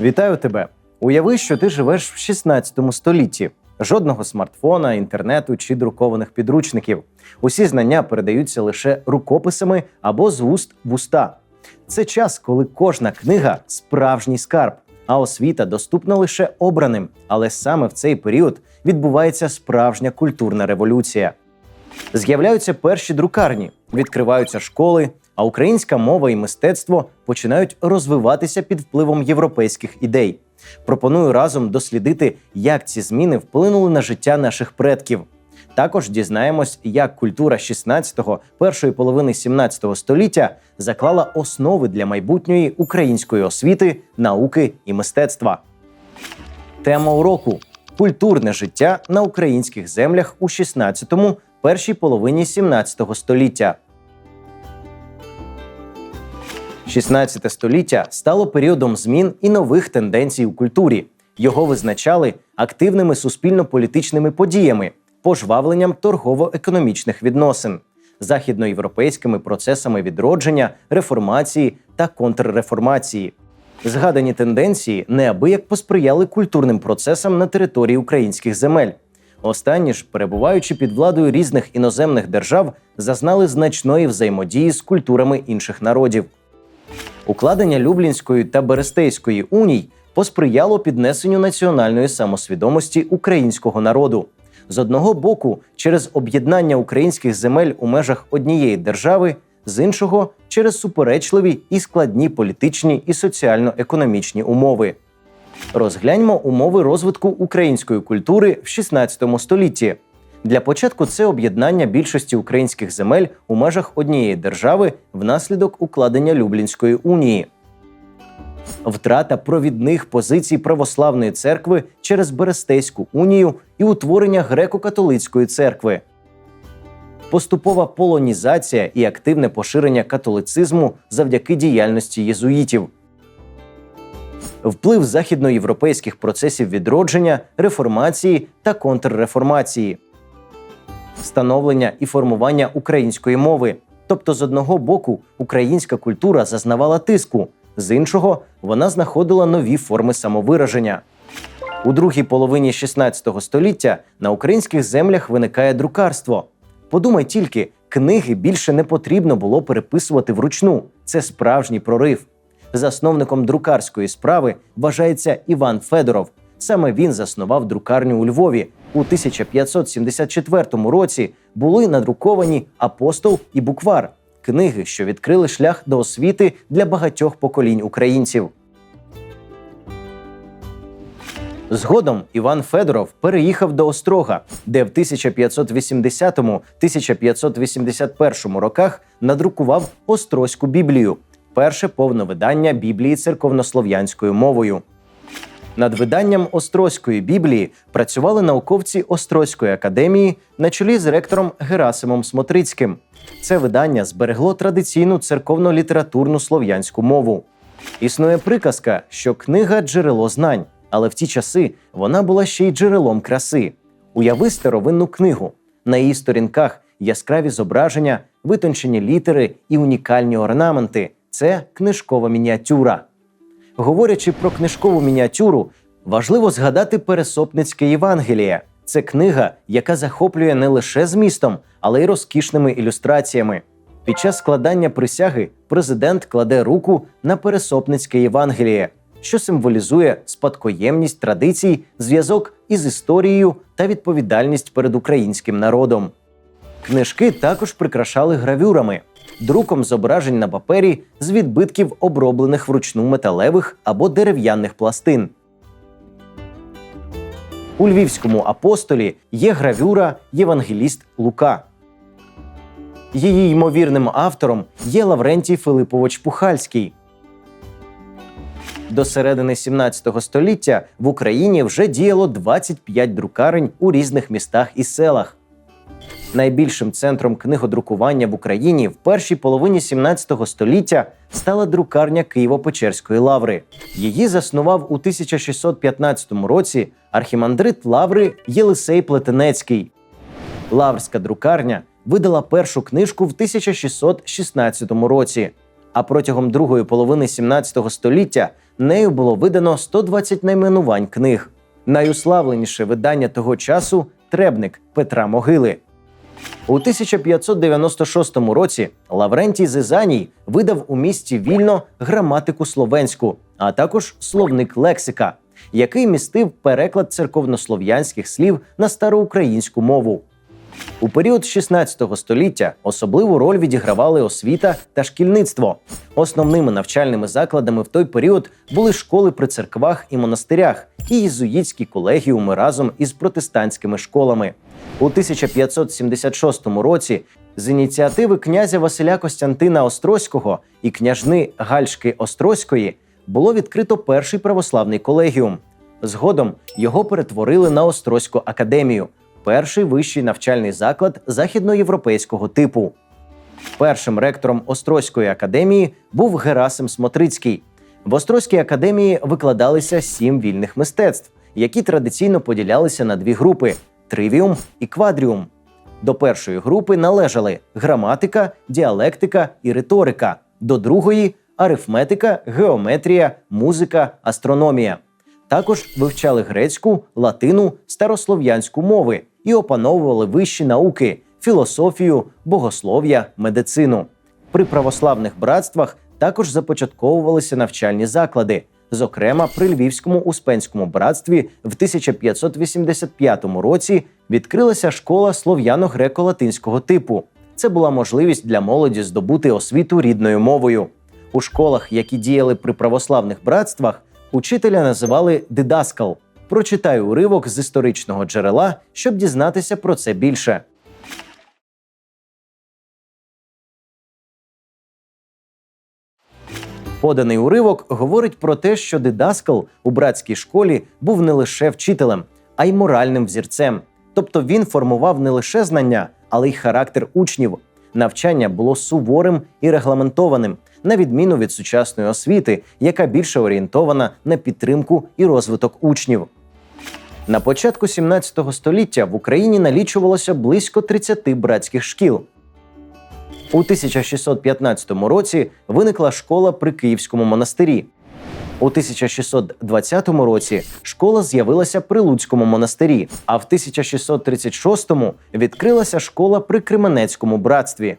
Вітаю тебе! Уяви, що ти живеш в 16 столітті. Жодного смартфона, інтернету чи друкованих підручників. Усі знання передаються лише рукописами або з вуст в уста. Це час, коли кожна книга справжній скарб, а освіта доступна лише обраним. Але саме в цей період відбувається справжня культурна революція. З'являються перші друкарні, відкриваються школи, а українська мова і мистецтво починають розвиватися під впливом європейських ідей. Пропоную разом дослідити, як ці зміни вплинули на життя наших предків. Також дізнаємось, як культура 16-го, першої половини 17 століття заклала основи для майбутньої української освіти, науки і мистецтва. Тема уроку культурне життя на українських землях у 16-му, першій половині 17 століття. 16 століття стало періодом змін і нових тенденцій у культурі. Його визначали активними суспільно-політичними подіями, пожвавленням торгово-економічних відносин, західноєвропейськими процесами відродження, реформації та контрреформації. Згадані тенденції неабияк посприяли культурним процесам на території українських земель. Останні ж, перебуваючи під владою різних іноземних держав, зазнали значної взаємодії з культурами інших народів. Укладення Люблінської та Берестейської уній посприяло піднесенню національної самосвідомості українського народу. З одного боку, через об'єднання українських земель у межах однієї держави, з іншого через суперечливі і складні політичні і соціально-економічні умови. Розгляньмо умови розвитку української культури в 16 столітті. Для початку це об'єднання більшості українських земель у межах однієї держави внаслідок укладення Люблінської унії. Втрата провідних позицій православної церкви через Берестейську унію і утворення греко-католицької церкви. Поступова полонізація і активне поширення католицизму завдяки діяльності єзуїтів. Вплив західноєвропейських процесів відродження, реформації та контрреформації становлення і формування української мови. Тобто, з одного боку, українська культура зазнавала тиску, з іншого вона знаходила нові форми самовираження. У другій половині 16 століття на українських землях виникає друкарство. Подумай тільки, книги більше не потрібно було переписувати вручну. Це справжній прорив. Засновником друкарської справи вважається Іван Федоров. Саме він заснував друкарню у Львові. У 1574 році були надруковані апостол і буквар книги, що відкрили шлях до освіти для багатьох поколінь українців. Згодом Іван Федоров переїхав до Острога, де в 1580-1581 роках надрукував Острозьку Біблію, перше повне видання Біблії церковнослов'янською мовою. Над виданням Острозької Біблії працювали науковці Острозької академії на чолі з ректором Герасимом Смотрицьким. Це видання зберегло традиційну церковно-літературну слов'янську мову. Існує приказка, що книга джерело знань, але в ті часи вона була ще й джерелом краси. Уяви старовинну книгу. На її сторінках яскраві зображення, витончені літери і унікальні орнаменти. Це книжкова мініатюра. Говорячи про книжкову мініатюру, важливо згадати Пересопницьке Євангеліє. Це книга, яка захоплює не лише змістом, але й розкішними ілюстраціями. Під час складання присяги президент кладе руку на Пересопницьке Євангеліє, що символізує спадкоємність традицій, зв'язок із історією та відповідальність перед українським народом. Книжки також прикрашали гравюрами, друком зображень на папері з відбитків оброблених вручну металевих або дерев'яних пластин. У львівському апостолі є гравюра Євангеліст Лука. Її ймовірним автором є Лаврентій Филипович Пухальський. До середини 17 століття в Україні вже діяло 25 друкарень у різних містах і селах. Найбільшим центром книгодрукування в Україні в першій половині 17 століття стала друкарня Києво-Печерської лаври. Її заснував у 1615 році архімандрит лаври Єлисей Плетенецький. Лаврська друкарня видала першу книжку в 1616 році. А протягом другої половини 17 століття нею було видано 120 найменувань книг. Найуславленіше видання того часу требник Петра Могили. У 1596 році Лаврентій Зизаній видав у місті вільно граматику словенську, а також словник лексика, який містив переклад церковнослов'янських слів на староукраїнську мову. У період 16 століття особливу роль відігравали освіта та шкільництво. Основними навчальними закладами в той період були школи при церквах і монастирях і єзуїтські колегіуми разом із протестантськими школами. У 1576 році з ініціативи князя Василя Костянтина Острозького і княжни Гальшки Острозької було відкрито перший православний колегіум. Згодом його перетворили на Острозьку академію, перший вищий навчальний заклад західноєвропейського типу. Першим ректором Острозької академії був Герасим Смотрицький. В Острозькій академії викладалися сім вільних мистецтв, які традиційно поділялися на дві групи тривіум і квадріум. До першої групи належали граматика, діалектика і риторика, до другої арифметика, геометрія, музика, астрономія. Також вивчали грецьку, латину, старослов'янську мови і опановували вищі науки, філософію, богослов'я, медицину. При православних братствах також започатковувалися навчальні заклади. Зокрема, при Львівському успенському братстві в 1585 році відкрилася школа слов'яно-греко-латинського типу. Це була можливість для молоді здобути освіту рідною мовою. У школах, які діяли при православних братствах, учителя називали дидаскал. Прочитаю уривок з історичного джерела, щоб дізнатися про це більше. Поданий уривок говорить про те, що дидаскал у братській школі був не лише вчителем, а й моральним взірцем. Тобто він формував не лише знання, але й характер учнів. Навчання було суворим і регламентованим, на відміну від сучасної освіти, яка більше орієнтована на підтримку і розвиток учнів. На початку 17 століття в Україні налічувалося близько 30 братських шкіл. У 1615 році виникла школа при Київському монастирі. У 1620 році школа з'явилася при Луцькому монастирі, а в 1636-му відкрилася школа при Кременецькому братстві.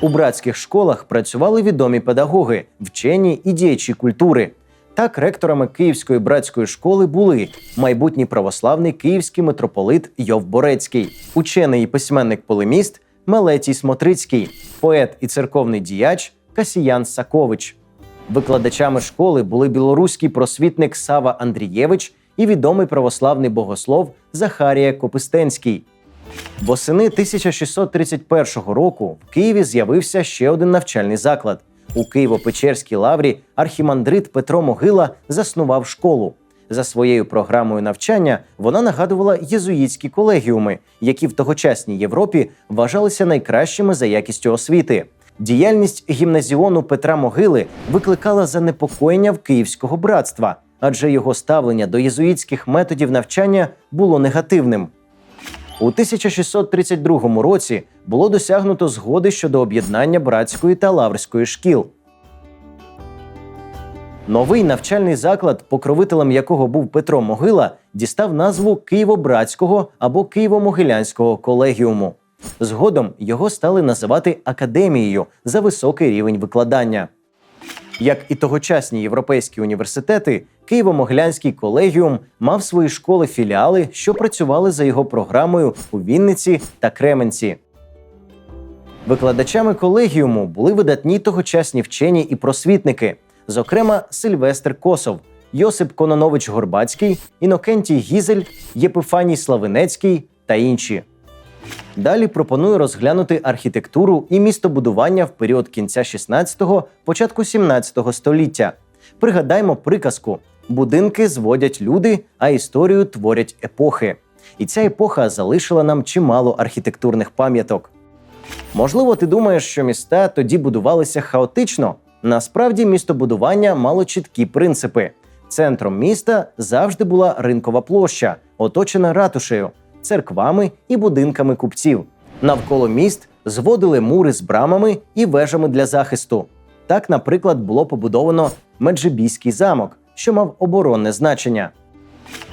У братських школах працювали відомі педагоги, вчені і діячі культури. Так, ректорами Київської братської школи були майбутній православний київський митрополит Йов Борецький, учений і письменник полеміст Мелетій Смотрицький, поет і церковний діяч Касіян Сакович. Викладачами школи були білоруський просвітник Сава Андрієвич і відомий православний богослов Захарія Копистенський. Восени 1631 року в Києві з'явився ще один навчальний заклад. У Києво-Печерській лаврі архімандрит Петро Могила заснував школу. За своєю програмою навчання вона нагадувала єзуїтські колегіуми, які в тогочасній Європі вважалися найкращими за якістю освіти. Діяльність гімназіону Петра Могили викликала занепокоєння в Київського братства, адже його ставлення до єзуїтських методів навчання було негативним. У 1632 році було досягнуто згоди щодо об'єднання братської та лаврської шкіл. Новий навчальний заклад, покровителем якого був Петро Могила, дістав назву Києво-Братського або Києво-Могилянського колегіуму. Згодом його стали називати академією за високий рівень викладання. Як і тогочасні європейські університети, Києво-Могилянський колегіум мав свої школи-філіали, що працювали за його програмою у Вінниці та Кременці. Викладачами колегіуму були видатні тогочасні вчені і просвітники, зокрема Сильвестр Косов, Йосип Кононович Горбацький, Інокентій Гізель, Єпифаній Славинецький та інші. Далі пропоную розглянути архітектуру і містобудування в період кінця 16-го, початку 17-го століття. Пригадаймо приказку: будинки зводять люди, а історію творять епохи. І ця епоха залишила нам чимало архітектурних пам'яток. Можливо, ти думаєш, що міста тоді будувалися хаотично. Насправді, містобудування мало чіткі принципи. Центром міста завжди була ринкова площа, оточена ратушею, церквами і будинками купців. Навколо міст зводили мури з брамами і вежами для захисту. Так, наприклад, було побудовано Меджибійський замок, що мав оборонне значення.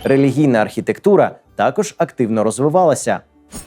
Релігійна архітектура також активно розвивалася.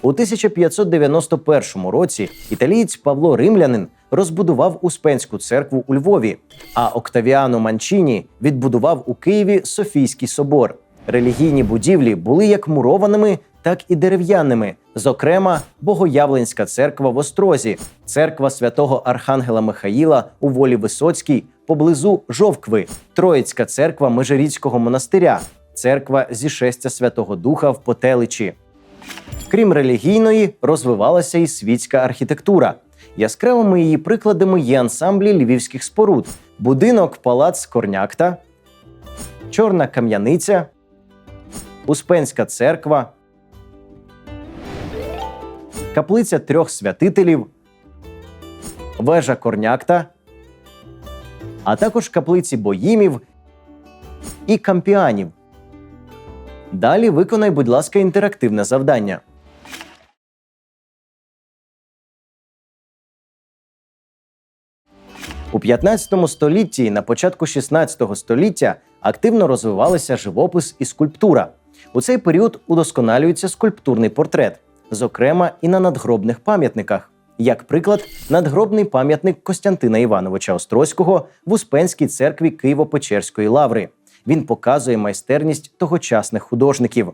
У 1591 році італієць Павло Римлянин розбудував Успенську церкву у Львові, а Октавіано Манчіні відбудував у Києві Софійський собор. Релігійні будівлі були як мурованими, так і дерев'яними. Зокрема, Богоявленська церква в Острозі, церква святого Архангела Михаїла у волі Висоцькій поблизу Жовкви, Троїцька церква Межиріцького монастиря, церква зішестя Святого Духа в Потеличі. Крім релігійної, розвивалася і світська архітектура. Яскравими її прикладами є ансамблі львівських споруд: будинок Палац Корнякта, Чорна Кам'яниця, Успенська церква, Каплиця трьох святителів, Вежа Корнякта, а також каплиці Боїмів і Кампіанів. Далі виконай, будь ласка, інтерактивне завдання. 15 столітті і на початку 16 століття активно розвивалися живопис і скульптура. У цей період удосконалюється скульптурний портрет, зокрема і на надгробних пам'ятниках. Як приклад, надгробний пам'ятник Костянтина Івановича Острозького в Успенській церкві Києво-Печерської лаври. Він показує майстерність тогочасних художників.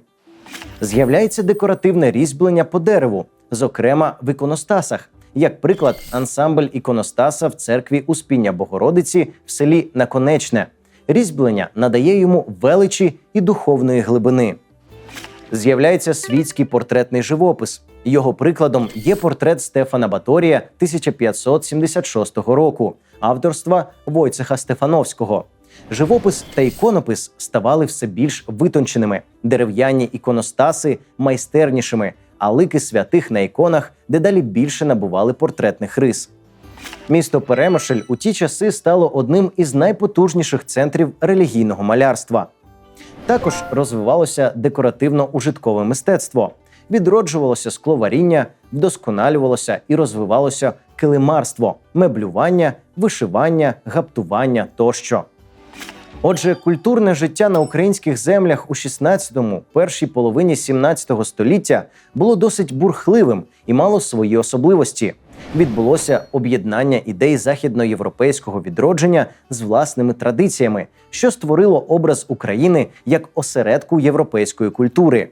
З'являється декоративне різьблення по дереву, зокрема в іконостасах. Як приклад, ансамбль іконостаса в церкві Успіння Богородиці в селі Наконечне. Різьблення надає йому величі і духовної глибини. З'являється світський портретний живопис. Його прикладом є портрет Стефана Баторія 1576 року, авторства Войцеха Стефановського. Живопис та іконопис ставали все більш витонченими, дерев'яні іконостаси майстернішими, а лики святих на іконах дедалі більше набували портретних рис. Місто Перемишль у ті часи стало одним із найпотужніших центрів релігійного малярства. Також розвивалося декоративно-ужиткове мистецтво, відроджувалося скловаріння, вдосконалювалося і розвивалося килимарство, меблювання, вишивання, гаптування тощо. Отже, культурне життя на українських землях у 16-му, першій половині 17-го століття було досить бурхливим і мало свої особливості. Відбулося об'єднання ідей західноєвропейського відродження з власними традиціями, що створило образ України як осередку європейської культури.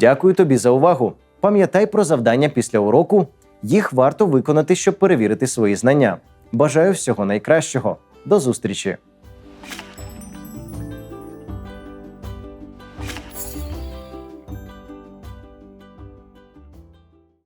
Дякую тобі за увагу. Пам'ятай про завдання після уроку. Їх варто виконати, щоб перевірити свої знання. Бажаю всього найкращого. До зустрічі!